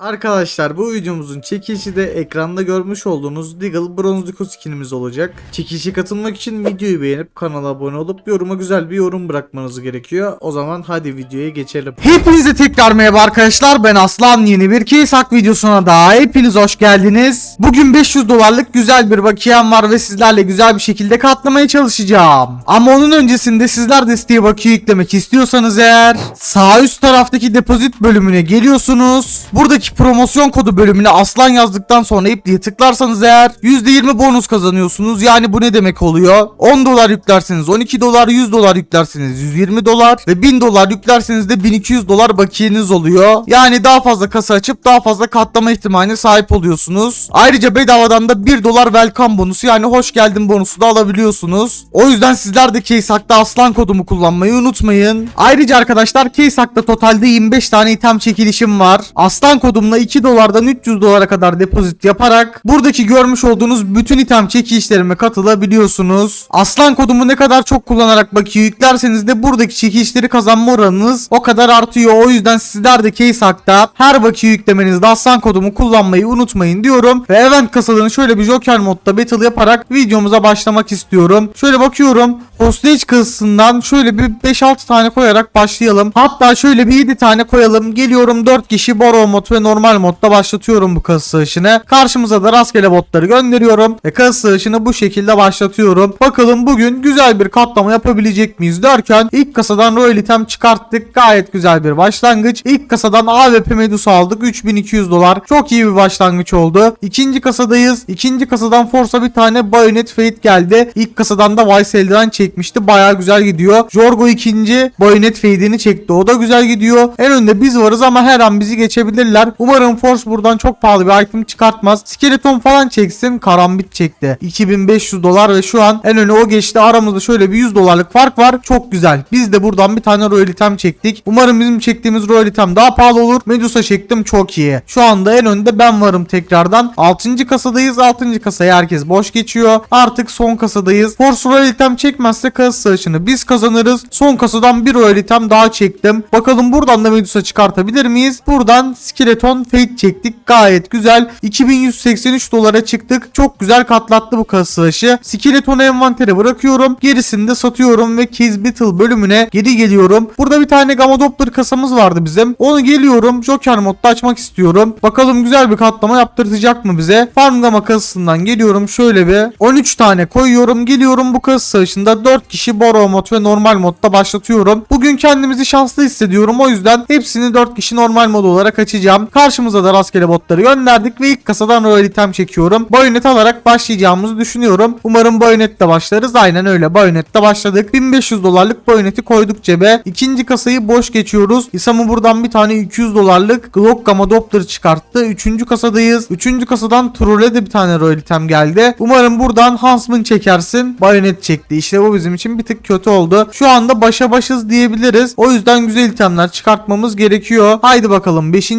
Arkadaşlar bu videomuzun çekilişi de ekranda görmüş olduğunuz Deagle Bronze Duco skinimiz olacak. Çekilişe katılmak için videoyu beğenip kanala abone olup yoruma güzel bir yorum bırakmanız gerekiyor. O zaman hadi videoya geçelim. Hepinize tekrar merhaba arkadaşlar ben Aslan yeni bir Keysak videosuna daha hepiniz hoş geldiniz. Bugün 500 dolarlık güzel bir bakiyem var ve sizlerle güzel bir şekilde katlamaya çalışacağım. Ama onun öncesinde sizler de siteye bakiye yüklemek istiyorsanız eğer sağ üst taraftaki depozit bölümüne geliyorsunuz. Buradaki promosyon kodu bölümüne aslan yazdıktan sonra ipliğe tıklarsanız eğer %20 bonus kazanıyorsunuz. Yani bu ne demek oluyor? 10 dolar yüklerseniz 12 dolar, 100 dolar yüklerseniz 120 dolar ve 1000 dolar yüklerseniz de 1200 dolar bakiyeniz oluyor. Yani daha fazla kasa açıp daha fazla katlama ihtimaline sahip oluyorsunuz. Ayrıca bedavadan da 1 dolar welcome bonusu yani hoş geldin bonusu da alabiliyorsunuz. O yüzden sizler de Keysak'ta aslan kodumu kullanmayı unutmayın. Ayrıca arkadaşlar Keysak'ta totalde 25 tane item çekilişim var. Aslan kodumla 2 dolardan 300 dolara kadar depozit yaparak buradaki görmüş olduğunuz bütün item çekilişlerime katılabiliyorsunuz. Aslan kodumu ne kadar çok kullanarak bakiye yüklerseniz de buradaki çekilişleri kazanma oranınız o kadar artıyor. O yüzden sizler de Keysak'ta her bakiye yüklemenizde aslan kodumu kullanmayı unutmayın diyorum. Ve event kasalarını şöyle bir joker modda battle yaparak videomuza başlamak istiyorum. Şöyle bakıyorum. Hostage kasasından şöyle bir 5-6 tane koyarak başlayalım. Hatta şöyle bir 7 tane koyalım. Geliyorum 4 kişi Borrow mod ve normal modda başlatıyorum bu kasa sığışını. Karşımıza da rastgele botları gönderiyorum. Ve kasa sığışını bu şekilde başlatıyorum. Bakalım bugün güzel bir katlama yapabilecek miyiz derken ilk kasadan Royal item çıkarttık. Gayet güzel bir başlangıç. İlk kasadan AWP Medusa aldık. 3200 dolar. Çok iyi bir başlangıç oldu. İkinci kasadayız. İkinci kasadan Force'a bir tane Bayonet Fate geldi. İlk kasadan da Vice Eldiven çekmişti. Baya güzel gidiyor. Jorgo ikinci Bayonet Fade'ini çekti. O da güzel gidiyor. En önde biz varız ama her an bizi geçebilirler. Umarım Force buradan çok pahalı bir item çıkartmaz. Skeleton falan çeksin. Karambit çekti. 2500 dolar ve şu an en öne o geçti. Aramızda şöyle bir 100 dolarlık fark var. Çok güzel. Biz de buradan bir tane Royal item çektik. Umarım bizim çektiğimiz Royal item daha pahalı olur. Medusa çektim çok iyi. Şu anda en önde ben varım tekrardan. 6. kasadayız. 6. kasaya herkes boş geçiyor. Artık son kasadayız. Force Royal item çekmezse kasa savaşını biz kazanırız. Son kasadan bir Royal item daha çektim. Bakalım buradan da Medusa çıkartabilir miyiz? Buradan Skeleton Fate çektik. Gayet güzel. 2183 dolara çıktık. Çok güzel katlattı bu kasa savaşı. Skeleton'u envantere bırakıyorum. Gerisini de satıyorum ve Keys Battle bölümüne geri geliyorum. Burada bir tane Gamma Doppler kasamız vardı bizim. Onu geliyorum. Joker modda açmak istiyorum. Bakalım güzel bir katlama yaptırtacak mı bize? Farm Gamma kasasından geliyorum. Şöyle bir 13 tane koyuyorum. Geliyorum bu kasa savaşında 4 kişi Borrow mod ve normal modda başlatıyorum. Bugün kendimizi şanslı hissediyorum. O yüzden hepsini 4 kişi normal mod olarak açacağım. Karşımıza da rastgele botları gönderdik ve ilk kasadan Royal item çekiyorum. Bayonet alarak başlayacağımızı düşünüyorum. Umarım Bayonetle başlarız. Aynen öyle Bayonetle başladık. 1500 dolarlık Bayonet'i koyduk cebe. İkinci kasayı boş geçiyoruz. İsam'ı buradan bir tane 200 dolarlık Glock Gamma Doppler çıkarttı. Üçüncü kasadayız. Üçüncü kasadan Troll'e de bir tane Royal item geldi. Umarım buradan Huntsman çekersin. Bayonet çekti. İşte bu bizim için bir tık kötü oldu. Şu anda başa başız diyebiliriz. O yüzden güzel itemler çıkartmamız gerekiyor. Haydi bakalım 5.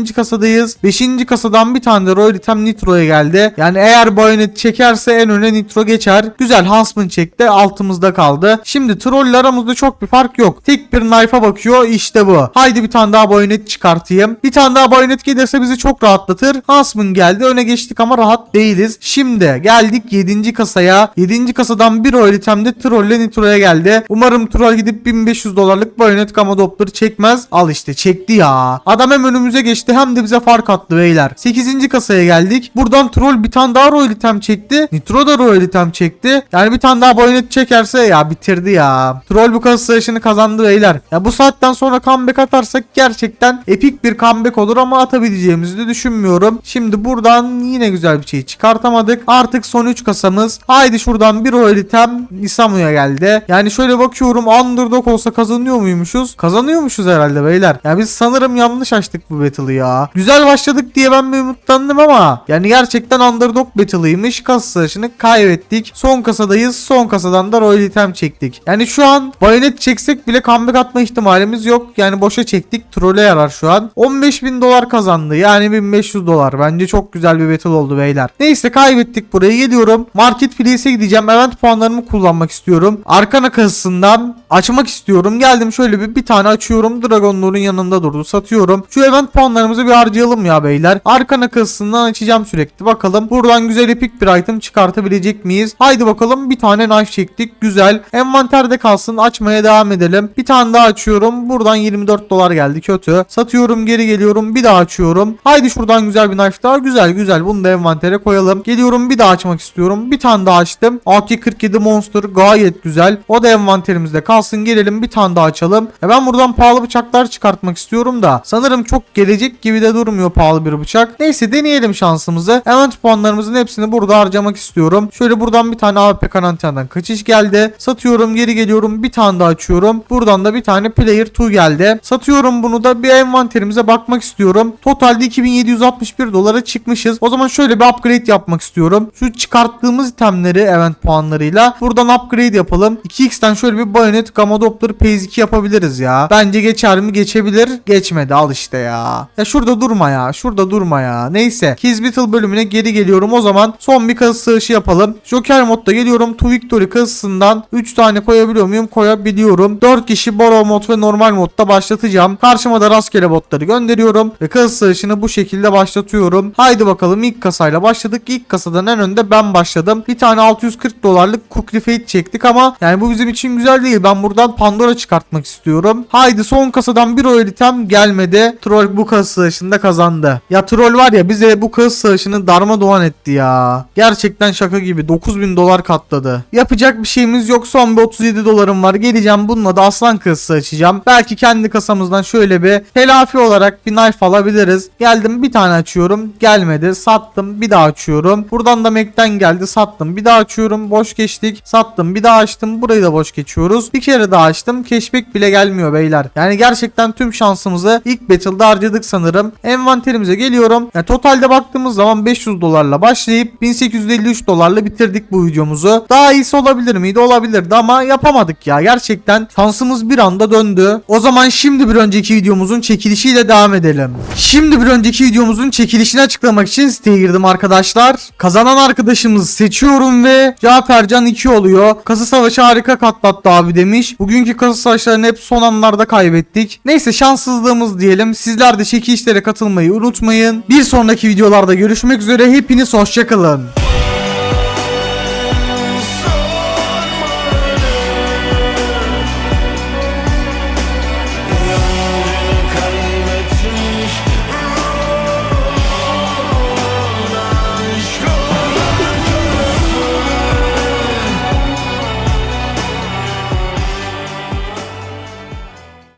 kasadayız. 5. kasadan bir tane de Royal item Nitro'ya geldi. Yani eğer Bayonet çekerse en öne Nitro geçer. Güzel Huntsman çekti. Altımızda kaldı. Şimdi Troll'le aramızda çok bir fark yok. Tek bir knife'a bakıyor. İşte bu. Haydi bir tane daha Bayonet çıkartayım. Bir tane daha Bayonet gelirse bizi çok rahatlatır. Huntsman geldi. Öne geçtik ama rahat değiliz. Şimdi geldik 7. kasaya. 7. kasadan bir Royal item de Troll'le Nitro'ya geldi. Umarım Troll gidip 1500 dolarlık Bayonet Gamma Doppler çekmez. Al işte çekti ya. Adam hem önümüze geçti hem de bize fark attı beyler. 8. kasaya geldik. Buradan Troll bir tane daha Royal item çekti. Nitro da Royal item çekti. Yani bir tane daha Bayonet çekerse ya bitirdi ya. Troll bu kasa savaşını kazandı beyler. Ya bu saatten sonra comeback atarsak gerçekten epik bir comeback olur ama atabileceğimizi de düşünmüyorum. Şimdi buradan yine güzel bir şey çıkartamadık. Artık son 3 kasamız. Haydi şuradan bir Royal item Isamu'ya geldi. Yani şöyle bakıyorum underdog olsa kazanıyor muymuşuz? Kazanıyormuşuz herhalde beyler. Ya biz sanırım yanlış açtık bu battle'ı ya. Güzel başladık diye ben bir umutlandım ama yani gerçekten underdog battle'ıymış. Kasa savaşını kaybettik. Son kasadayız. Son kasadan da Royal item çektik. Yani şu an bayonet çeksek bile comeback atma ihtimalimiz yok. Yani boşa çektik. Troll'e yarar şu an. 15.000 dolar kazandı. Yani 1500 dolar. Bence çok güzel bir battle oldu beyler. Neyse kaybettik buraya geliyorum. Marketplace'e gideceğim. Event puanlarımı kullanmak istiyorum. Arkana kasasından açmak istiyorum. Geldim şöyle bir bir tane açıyorum. Dragon yanında durdu. Satıyorum. Şu event puanlarımızı bir harcayalım harcayalım ya beyler. Arkana kasasından açacağım sürekli. Bakalım buradan güzel epik bir item çıkartabilecek miyiz? Haydi bakalım bir tane knife çektik. Güzel. Envanterde kalsın. Açmaya devam edelim. Bir tane daha açıyorum. Buradan 24 dolar geldi. Kötü. Satıyorum geri geliyorum. Bir daha açıyorum. Haydi şuradan güzel bir knife daha. Güzel güzel. Bunu da envantere koyalım. Geliyorum bir daha açmak istiyorum. Bir tane daha açtım. AK-47 Monster gayet güzel. O da envanterimizde kalsın. Gelelim bir tane daha açalım. Ya ben buradan pahalı bıçaklar çıkartmak istiyorum da. Sanırım çok gelecek gibi de durmuyor pahalı bir bıçak. Neyse deneyelim şansımızı. Event puanlarımızın hepsini burada harcamak istiyorum. Şöyle buradan bir tane AWP karantina'dan kaçış geldi. Satıyorum geri geliyorum. Bir tane daha açıyorum. Buradan da bir tane Player 2 geldi. Satıyorum bunu da bir envanterimize bakmak istiyorum. Totalde 2761 dolara çıkmışız. O zaman şöyle bir upgrade yapmak istiyorum. Şu çıkarttığımız itemleri event puanlarıyla buradan upgrade yapalım. 2x'ten şöyle bir bayonet gamma doppler phase 2 yapabiliriz ya. Bence geçer mi? Geçebilir. Geçmedi al işte ya. Ya şurada durma ya. Şurada durma ya. Neyse. Kiz Battle bölümüne geri geliyorum. O zaman son bir kazı sığışı yapalım. Joker modda geliyorum. To Victory kazısından 3 tane koyabiliyor muyum? Koyabiliyorum. 4 kişi Borrow mod ve normal modda başlatacağım. Karşıma da rastgele botları gönderiyorum. Ve kazı sığışını bu şekilde başlatıyorum. Haydi bakalım ilk kasayla başladık. İlk kasadan en önde ben başladım. Bir tane 640 dolarlık Cookly Fate çektik ama yani bu bizim için güzel değil. Ben buradan Pandora çıkartmak istiyorum. Haydi son kasadan bir royal item gelmedi. Troll bu kasa sığışında kazandı. Ya troll var ya bize bu kasa sığışını darmadağın etti ya. Gerçekten şaka gibi 9000 dolar katladı. Yapacak bir şeyimiz yok. Son bir 37 dolarım var. Geleceğim bununla da aslan kasası açacağım. Belki kendi kasamızdan şöyle bir telafi olarak bir knife alabiliriz. Geldim bir tane açıyorum. Gelmedi. Sattım. Bir daha açıyorum. Buradan da Mac'ten geldi. Sattım. Bir daha açıyorum. Boş geçtik. Sattım. Bir daha açtım. Burayı da boş geçiyoruz. Bir kere daha açtım. Cashback bile gelmiyor beyler. Yani gerçekten tüm şansımızı ilk battle'da harcadık sanırım. Envanterimize geliyorum. Yani totalde baktığımız zaman 500 dolarla başlayıp 1853 dolarla bitirdik bu videomuzu. Daha iyisi olabilir miydi? Olabilirdi ama yapamadık ya. Gerçekten şansımız bir anda döndü. O zaman şimdi bir önceki videomuzun çekilişiyle devam edelim. Şimdi bir önceki videomuzun çekilişini açıklamak için siteye girdim arkadaşlar. Kazanan arkadaşımızı seçiyorum ve Cafercan 2 oluyor. Kasa savaşı harika katlattı abi demiş. Bugünkü kasa savaşlarını hep son anlarda kaybettik. Neyse şanssızlığımız diyelim. Sizler de çekilişlere katılmayı unutmayın. Bir sonraki videolarda görüşmek üzere. Hepiniz hoşçakalın.